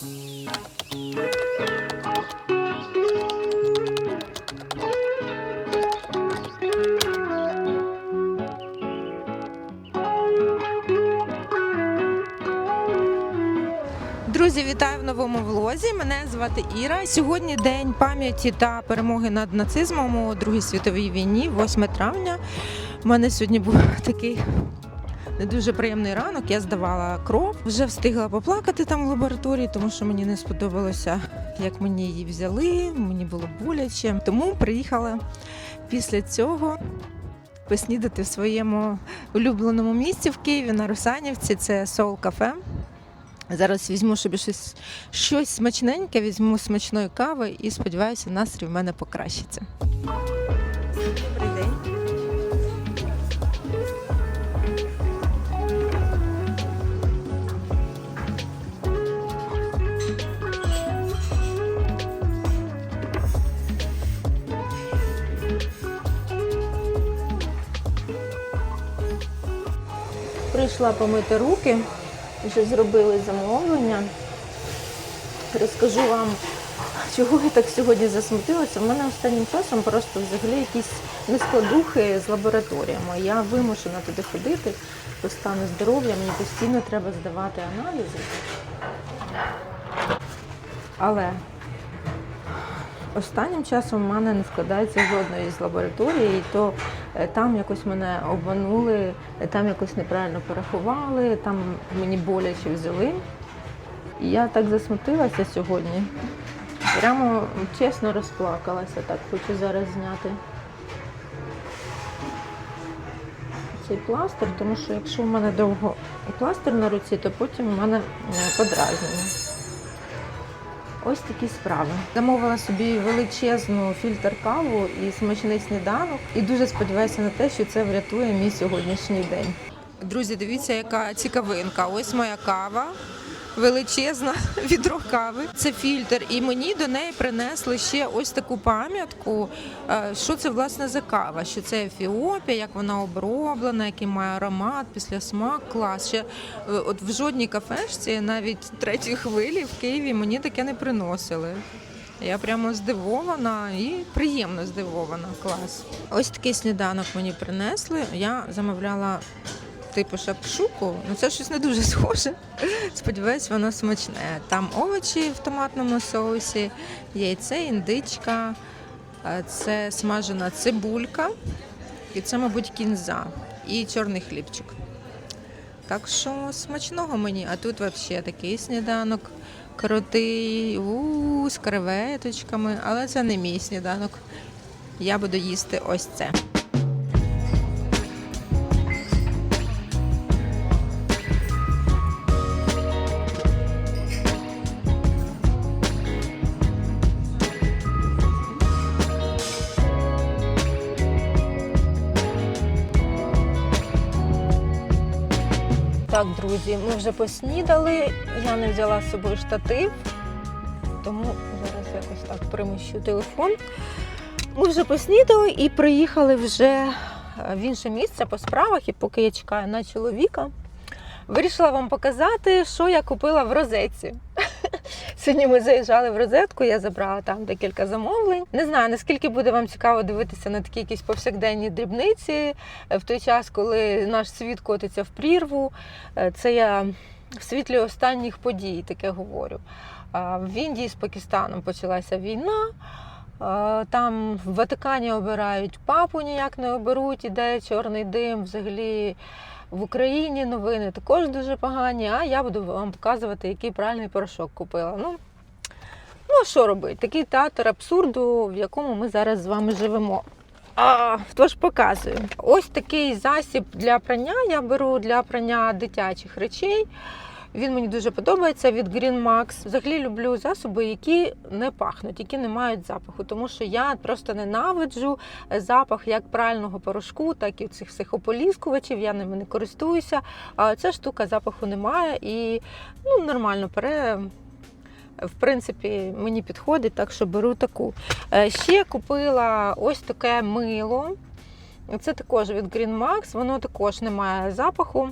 Друзі, вітаю в новому влозі. Мене звати Іра. Сьогодні день пам'яті та перемоги над нацизмом у Другій світовій війні, 8 травня. У мене сьогодні був такий не дуже приємний ранок. Я здавала кров. Вже встигла поплакати там в лабораторії, тому що мені не сподобалося, як мені її взяли. Мені було боляче. Тому приїхала після цього. Поснідати в своєму улюбленому місці в Києві на Русанівці. Це Соул Кафе. Зараз візьму собі щось, щось смачненьке, візьму смачної кави і сподіваюся, настрій в мене покращиться. Прийшла помити руки, вже зробили замовлення. Розкажу вам, чого я так сьогодні засмутилася. У мене останнім часом просто взагалі якісь нескладухи з лабораторіями. Я вимушена туди ходити по стану здоров'я, мені постійно треба здавати аналізи. Але Останнім часом в мене не складається жодної з лабораторій, то е, там якось мене обманули, е, там якось неправильно порахували, там мені боляче взяли. І я так засмутилася сьогодні. Прямо чесно розплакалася, так хочу зараз зняти цей пластир, тому що якщо в мене довго пластир на руці, то потім в мене е, подразнення. Ось такі справи. Замовила собі величезну фільтр каву і смачний сніданок. І дуже сподіваюся на те, що це врятує мій сьогоднішній день. Друзі, дивіться, яка цікавинка. Ось моя кава. Величезна відро кави. Це фільтр, і мені до неї принесли ще ось таку пам'ятку. е, Що це власне за кава? Що це Ефіопія, як вона оброблена, який має аромат, після смак, клас. Ще е, от в жодній кафешці, навіть третій хвилі в Києві мені таке не приносили. Я прямо здивована і приємно здивована. Клас. Ось такий сніданок мені принесли. Я замовляла типу шакшуку. Ну це щось не дуже схоже. Сподіваюсь, воно смачне. Там овочі в томатному соусі, яйце, індичка, е, це смажена цибулька, і це, мабуть, кінза і чорний хлібчик. Так що смачного мені. А тут взагалі такий сніданок крутий, у з креветочками, але це не мій сніданок. Я буду їсти ось це. Так, друзі, ми вже поснідали. Я не взяла з собою штатив, тому зараз якось так приміщу телефон. Ми вже поснідали і приїхали вже е, в інше місце по справах, і поки я чекаю на чоловіка. Вирішила вам показати, що я купила в розетці. Сьогодні ми заїжджали в розетку, я забрала там декілька замовлень. Не знаю, наскільки буде вам цікаво дивитися на такі якісь повсякденні дрібниці е, в той час, коли наш світ котиться в прірву. Е, Це я в світлі останніх подій таке говорю. В Індії з Пакистаном почалася війна. А, Там в Ватикані обирають папу, ніяк не оберуть, іде чорний дим. Взагалі в Україні новини також дуже погані. А я буду вам показувати, який правильний порошок купила. Ну, ну що робити? Такий театр абсурду, в якому ми зараз з вами живемо. А, тож показую. Ось такий засіб для прання я беру для прання дитячих речей. Він мені дуже подобається від Green Max. Взагалі люблю засоби, які не пахнуть, які не мають запаху. Тому що я просто ненавиджу запах як прального порошку, так і цих всіх ополіскувачів. Я ними не користуюся. А ця штука запаху немає і ну, нормально пере. В принципі, мені підходить, так що беру таку. Е, Ще купила ось таке мило. Це також від Green Max, воно також не має запаху.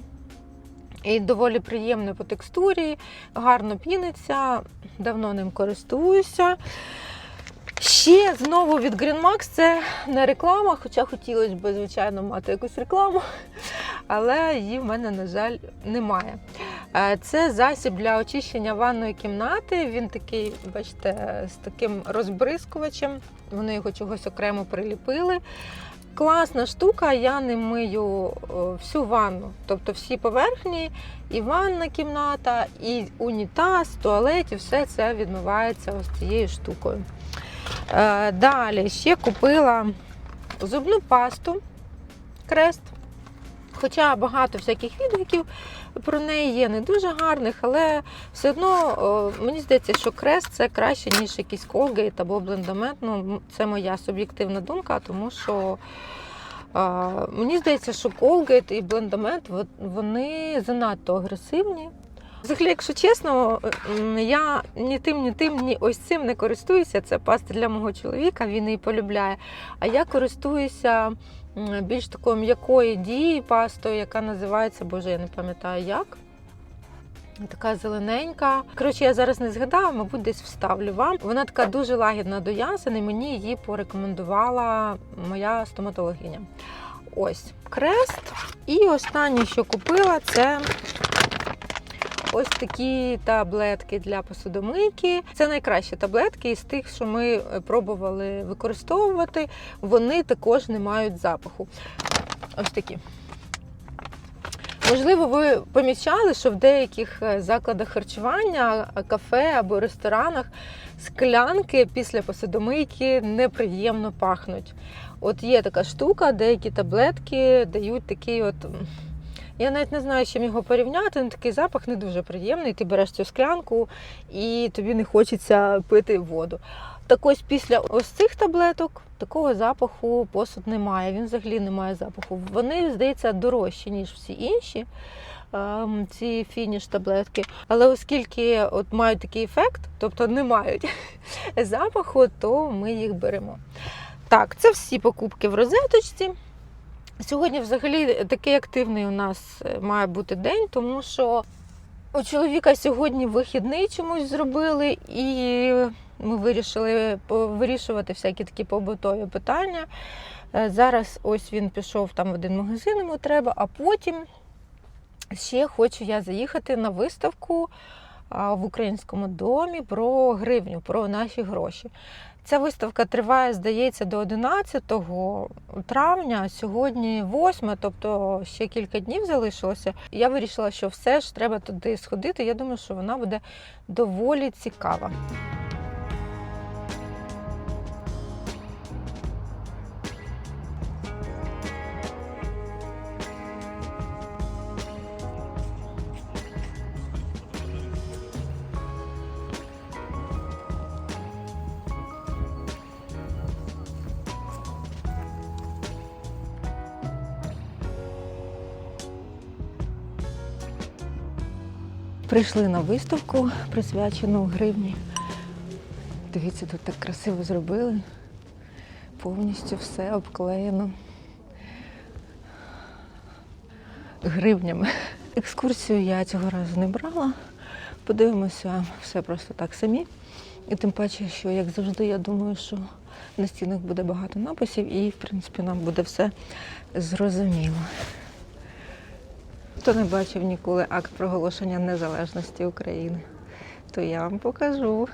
І доволі приємний по текстурі, гарно піниться, давно ним користуюся. Ще знову від Green Max це не реклама, хоча хотілося б, звичайно, мати якусь рекламу, але її в мене, на жаль, немає. Е, Це засіб для очищення ванної кімнати. Він такий, бачите, з таким розбризкувачем. Вони його чогось окремо приліпили. Класна штука, я не мию всю ванну, тобто всі поверхні, і ванна кімната, і унітаз, туалет, і все це відмивається ось цією штукою. Е, Далі ще купила зубну пасту крест. Хоча багато всяких відгуків про неї є не дуже гарних, але все одно мені здається, що крест це краще, ніж якийсь Colgate або блендамент. Ну, це моя суб'єктивна думка, тому що мені здається, що Colgate і блендамент вони занадто агресивні. Взагалі, якщо чесно, я ні тим, ні тим, ні ось цим не користуюся. Це паста для мого чоловіка, він її полюбляє. А я користуюся більш такою м'якої дії пастою, яка називається, боже, я не пам'ятаю як. Така зелененька. Коротше, я зараз не згадаю, мабуть, десь вставлю вам. Вона така дуже лагідна до ясен, і мені її порекомендувала моя стоматологиня. Ось крест. І останнє, що купила, це ось такі таблетки для посудомийки. Це найкращі таблетки із тих, що ми пробували використовувати. Вони також не мають запаху. Ось такі. Можливо, ви помічали, що в деяких е, закладах харчування, кафе або ресторанах склянки після посудомийки неприємно пахнуть. От є така штука, деякі таблетки дають такий от. Я навіть не знаю, чим його порівняти, але такий запах не дуже приємний. Ти береш цю склянку і тобі не хочеться пити воду. Так ось після ось цих таблеток такого запаху посуд немає. Він взагалі не має запаху. Вони, здається, дорожчі, ніж всі інші. ем, Ці фініш таблетки, але оскільки от мають такий ефект, тобто не мають запаху, то ми їх беремо. Так, це всі покупки в розеточці. Сьогодні, взагалі, такий активний у нас е, має бути день, тому що у чоловіка сьогодні вихідний чомусь зробили, і ми вирішили вирішувати всякі такі побутові питання. Е, Зараз ось він пішов там в один магазин, йому треба, а потім ще хочу я заїхати на виставку в українському домі про гривню, про наші гроші. Ця виставка триває, здається, до 11 травня, сьогодні 8, тобто ще кілька днів залишилося. Я вирішила, що все ж треба туди сходити. Я думаю, що вона буде доволі цікава. Прийшли на виставку, присвячену гривні. Дивіться, тут так красиво зробили. Повністю все обклеєно гривнями. Екскурсію я цього разу не брала. Подивимося все просто так самі. І тим паче, що, як завжди, я думаю, що на стінах буде багато написів і, в принципі, нам буде все зрозуміло. Хто не бачив ніколи акт проголошення незалежності України, то я вам покажу.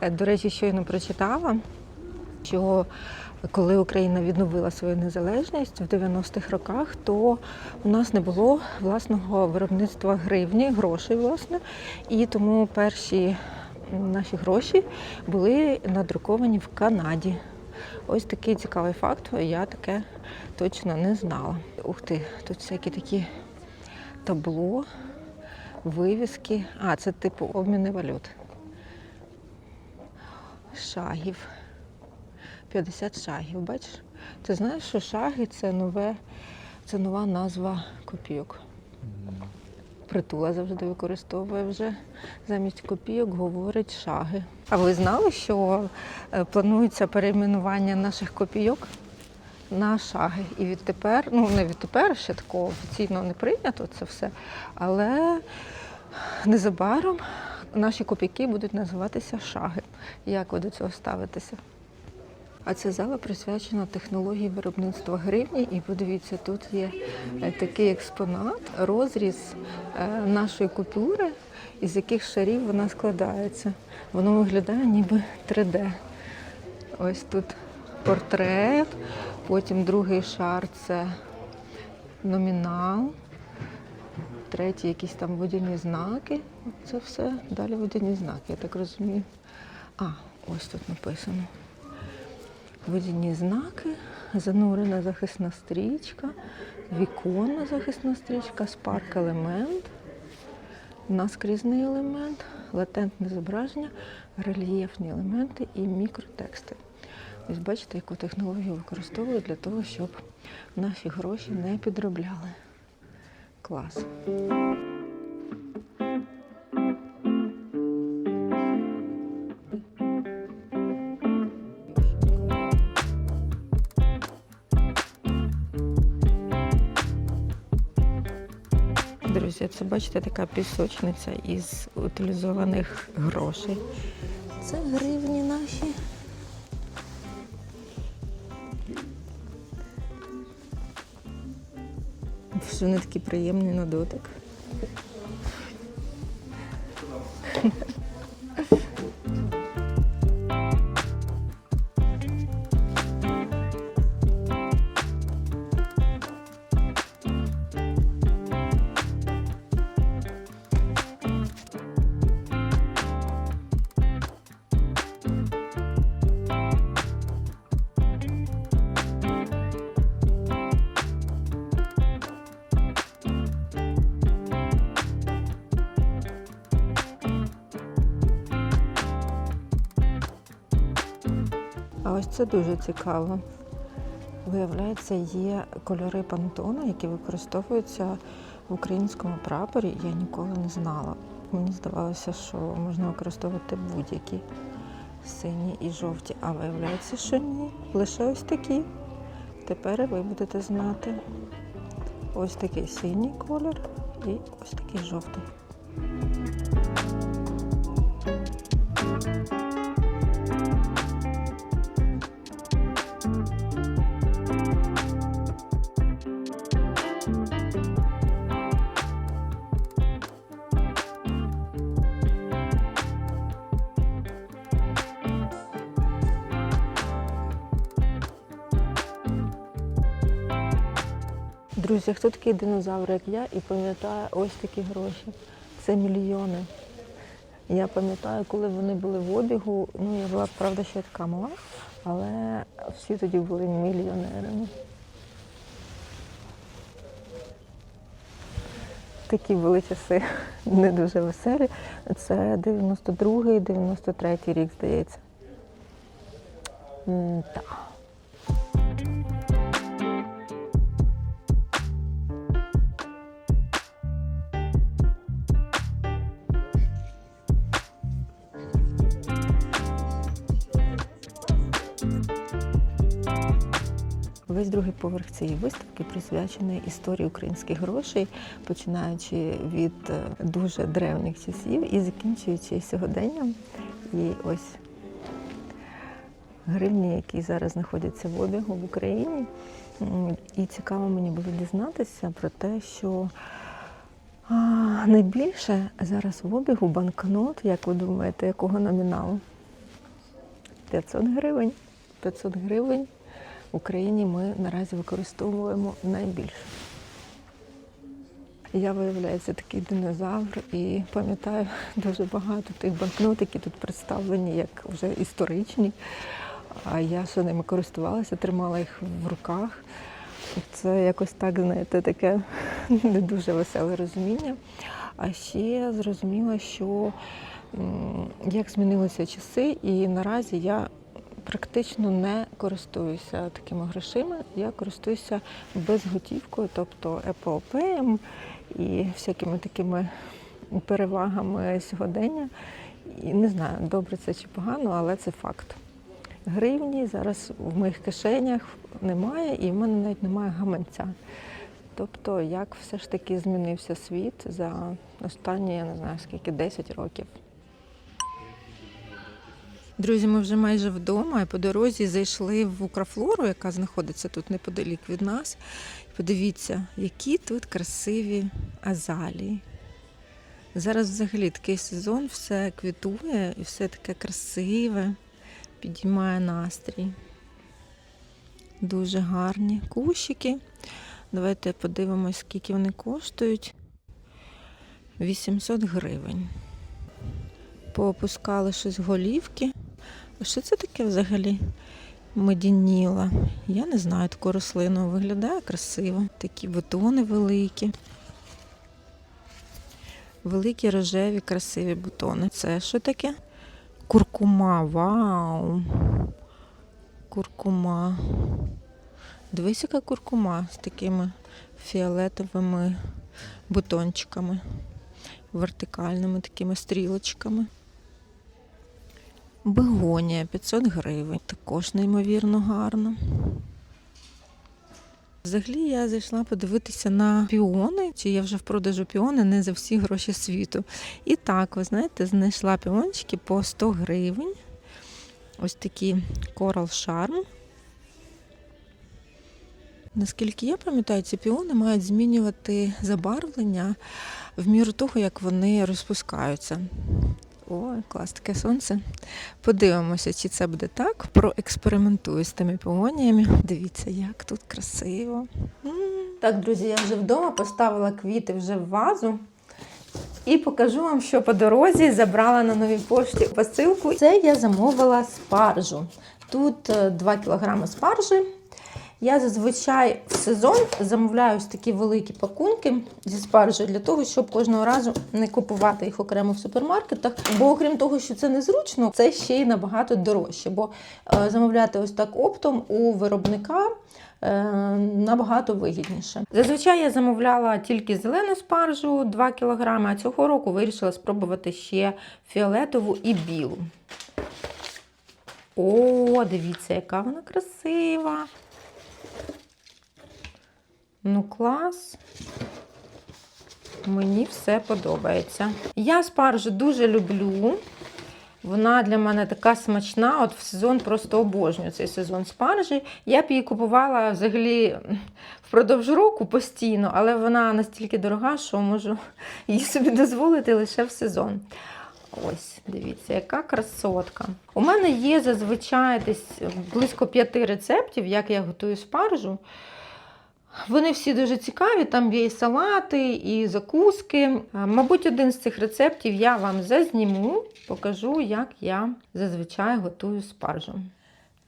Е, До речі, щойно прочитала, що коли Україна відновила свою незалежність в 90-х роках, то у нас не було власного виробництва гривні, грошей, власне, і тому перші наші гроші були надруковані в Канаді. Ось такий цікавий факт, я таке точно не знала. Ух ти, тут всякі такі табло, вивіски. А, це типу обміни валют. Шагів. 50 шагів, бачиш? Ти знаєш, що шаги це нове, це нова назва копійок. Притула завжди використовує вже замість копійок, говорить шаги. А ви знали, що е, планується перейменування наших копійок на шаги. І відтепер, ну не відтепер, ще такого офіційно не прийнято це все, але незабаром наші копійки будуть називатися шаги. Як ви до цього ставитеся? А ця зала присвячена технології виробництва гривні. І подивіться, тут є е, такий експонат, розріз е, нашої купюри, із яких шарів вона складається. Воно виглядає ніби 3D. Ось тут портрет, потім другий шар це номінал, третій якісь там водяні знаки. Це все далі водяні знаки, я так розумію. А, ось тут написано. Водяні знаки, занурена захисна стрічка, віконна захисна стрічка, спарк елемент, наскрізний елемент, латентне зображення, рельєфні елементи і мікротексти. Ось бачите, яку технологію використовують для того, щоб наші гроші не підробляли. Клас. Бачите така пісочниця із утилізованих грошей. Це гривні наші. Вони такі приємні на дотик. Це дуже цікаво. Виявляється, є кольори пантона, які використовуються в українському прапорі. Я ніколи не знала. Мені здавалося, що можна використовувати будь-які сині і жовті. А виявляється, що ні. Лише ось такі. Тепер ви будете знати ось такий синій колір і ось такий жовтий. Друзі, хто такий динозавр, як я, і пам'ятає ось такі гроші. Це мільйони. Я пам'ятаю, коли вони були в обігу, ну я була, правда, ще така мала, але всі тоді були мільйонерами. Такі були часи не дуже веселі. Це 92-й, 93-й рік, здається. Так. Весь другий поверх цієї виставки присвячений історії українських грошей, починаючи від е, дуже древніх часів і закінчуючи сьогоденням. І ось гривні, які зараз знаходяться в обігу в Україні. І цікаво мені було дізнатися про те, що найбільше зараз в обігу банкнот, як ви думаєте, якого номіналу? 500 гривень. 500 гривень в Україні ми наразі використовуємо найбільше. Я, виявляється, такий динозавр і пам'ятаю дуже багато тих банкнот, які тут представлені як вже історичні. А я ще ними користувалася, тримала їх в руках. Це якось так, знаєте, таке не дуже веселе розуміння. А ще зрозуміла, що як змінилися часи, і наразі я практично не користуюся такими грошима. Я користуюся безготівкою, тобто Pay і всякими такими перевагами сьогодення. І не знаю, добре це чи погано, але це факт. гривні. Зараз в моїх кишенях немає, і в мене навіть немає гаманця. Тобто, як все ж таки змінився світ за останні, я не знаю скільки, 10 років. Друзі, ми вже майже вдома і по дорозі зайшли в Украфлору, яка знаходиться тут неподалік від нас. Подивіться, які тут красиві азалії. Зараз взагалі такий сезон, все квітує і все таке красиве, підіймає настрій. Дуже гарні кущики. Давайте подивимось, скільки вони коштують. 800 гривень. Поопускали щось голівки. Що це таке взагалі? Медініла. Я не знаю таку рослину. Виглядає красиво. Такі бутони великі. Великі рожеві, красиві бутони. Це що таке? Куркума. Вау! Куркума. Дивись, яка куркума з такими фіолетовими бутончиками, вертикальними такими стрілочками. Бегонія 500 гривень. Також неймовірно гарно. Взагалі я зайшла подивитися на піони, чи є вже в продажу піони не за всі гроші світу. І так, ви знаєте, знайшла піончики по 100 гривень. Ось такі Coral Charm. Наскільки я пам'ятаю, ці піони мають змінювати забарвлення в міру того, як вони розпускаються. Ой, клас, таке сонце. Подивимося, чи це буде так. Проекспериментую з тими піоніями. Дивіться, як тут красиво. Так, друзі, я вже вдома поставила квіти вже в вазу. І покажу вам, що по дорозі забрала на новій пошті посилку. Це я замовила спаржу. Тут е, 2 кг спаржі. Я зазвичай в сезон замовляю ось такі великі пакунки зі спаржею для того, щоб кожного разу не купувати їх окремо в супермаркетах. Бо окрім того, що це незручно, це ще й набагато дорожче. Бо е, замовляти ось так оптом у виробника е, набагато вигідніше. Зазвичай я замовляла тільки зелену спаржу 2 кг, а цього року вирішила спробувати ще фіолетову і білу. О, дивіться, яка вона красива. Ну, клас. Мені все подобається. Я спаржу дуже люблю. Вона для мене така смачна. От в сезон просто обожнюю цей сезон спаржі. Я б її купувала взагалі впродовж року постійно, але вона настільки дорога, що можу її собі дозволити лише в сезон. Ось, дивіться, яка красотка. У мене є зазвичай десь близько п'яти рецептів, як я готую спаржу. Вони всі дуже цікаві, там є і салати, і закуски. Мабуть, один з цих рецептів я вам зазніму, покажу, як я зазвичай готую спаржу.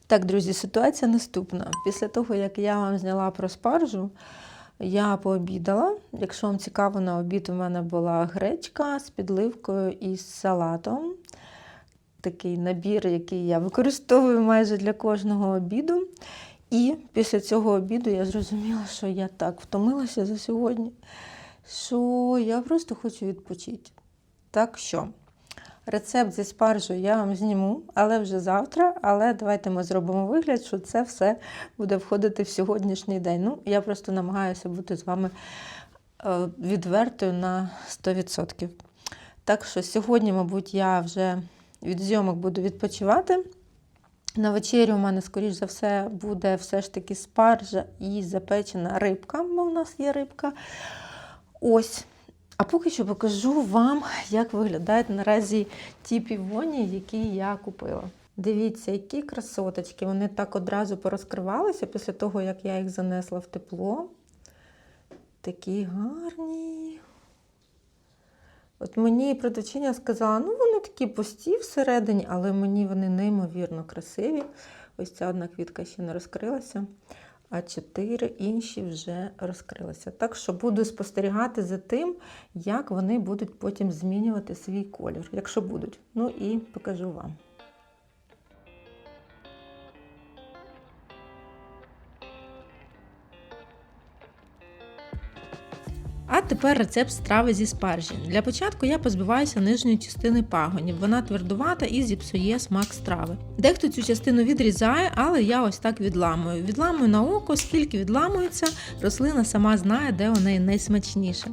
Так, друзі, ситуація наступна. Після того, як я вам зняла про спаржу, я пообідала. Якщо вам цікаво, на обід у мене була гречка з підливкою і з салатом. Такий набір, який я використовую майже для кожного обіду. І після цього обіду я зрозуміла, що я так втомилася за сьогодні, що я просто хочу відпочити. Так що, рецепт зі спаржею я вам зніму, але вже завтра. Але давайте ми зробимо вигляд, що це все буде входити в сьогоднішній день. Ну, я просто намагаюся бути з вами е, відвертою на 100%. Так що сьогодні, мабуть, я вже від зйомок буду відпочивати. На вечерю у мене, скоріш за все, буде все ж таки спаржа і запечена рибка, бо в нас є рибка. Ось. А поки що покажу вам, як виглядають наразі ті півоні, які я купила. Дивіться, які красоточки. Вони так одразу порозкривалися після того, як я їх занесла в тепло. Такі гарні. От мені продавчиня сказала, ну вони такі пусті всередині, але мені вони неймовірно красиві. Ось ця одна квітка ще не розкрилася, а чотири інші вже розкрилися. Так що буду спостерігати за тим, як вони будуть потім змінювати свій колір, якщо будуть. Ну і покажу вам. Тепер рецепт страви зі спаржі. Для початку я позбиваюся нижньої частини пагонів. Вона твердувата і зіпсує смак страви. Дехто цю частину відрізає, але я ось так відламую. Відламую на око, скільки відламується, рослина сама знає, де у неї найсмачніше.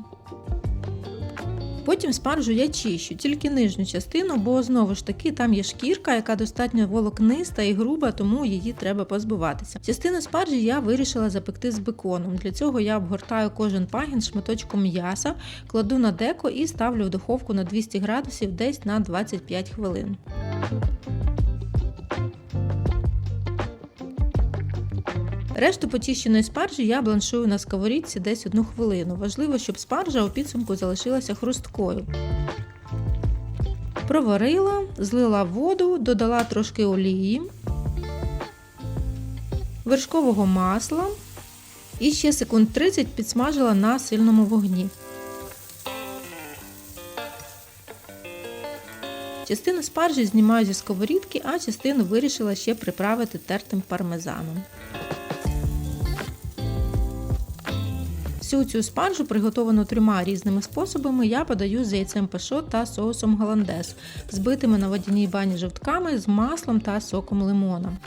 Потім спаржу я чищу, тільки нижню частину, бо знову ж таки там є шкірка, яка достатньо волокниста і груба, тому її треба позбуватися. Частину спаржі я вирішила запекти з беконом. Для цього я обгортаю кожен пагін шматочком м'яса, кладу на деко і ставлю в духовку на 200 градусів десь на 25 хвилин. Решту почищеної спаржі я бланшую на сковорідці десь одну хвилину. Важливо, щоб спаржа у підсумку залишилася хрусткою. Проварила, злила воду, додала трошки олії, вершкового масла і ще секунд 30 підсмажила на сильному вогні. Частину спаржі знімаю зі сковорідки, а частину вирішила ще приправити тертим пармезаном. Всю цю спаржу, приготовану трьома різними способами, я подаю з яйцем пашот та соусом голландез, збитими на водяній бані жовтками з маслом та соком лимона.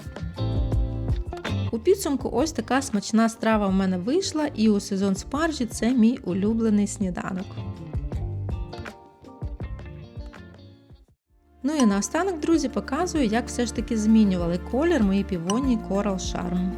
У підсумку ось така смачна страва в мене вийшла, і у сезон спаржі це мій улюблений сніданок. Ну і наостанок, друзі, показую, як все ж таки змінювали колір мої півонні Coral Charm.